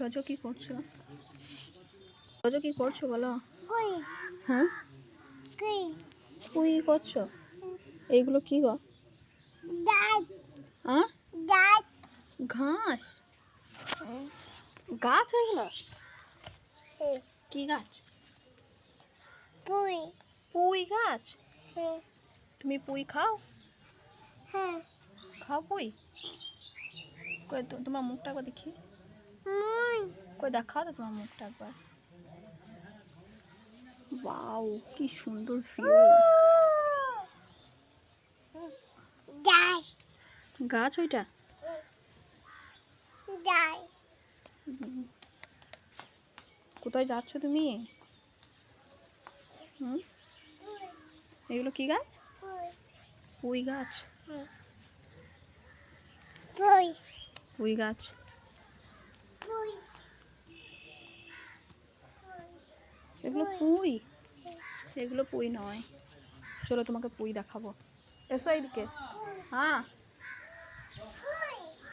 রজ কি করছ? রজ কি করছ বলো? হ্যাঁ? কই? তুই করছ? এইগুলো কি গো? হ্যাঁ? ঘাস? গাছ ওইগুলো? কি গাছ? পুই। পুঁই গাছ? তুমি পুঁই খাও? হ্যাঁ। খাও পুই? কই তো- তোমার মুখটা দেখি। কই দেখাও তো তোমার মুখটা একবার। বাউ কি সুন্দর ভিউ গাছ ওইটা? কোথায় যাচ্ছ তুমি? হুম? এগুলো কি গাছ? পুই। গাছ। পুঁই গাছ পুই এগুলো পুই? এগুলো পুই নয়। চলো তোমাকে পুই দেখাবো। এসো এইদিকে। হ্যাঁ।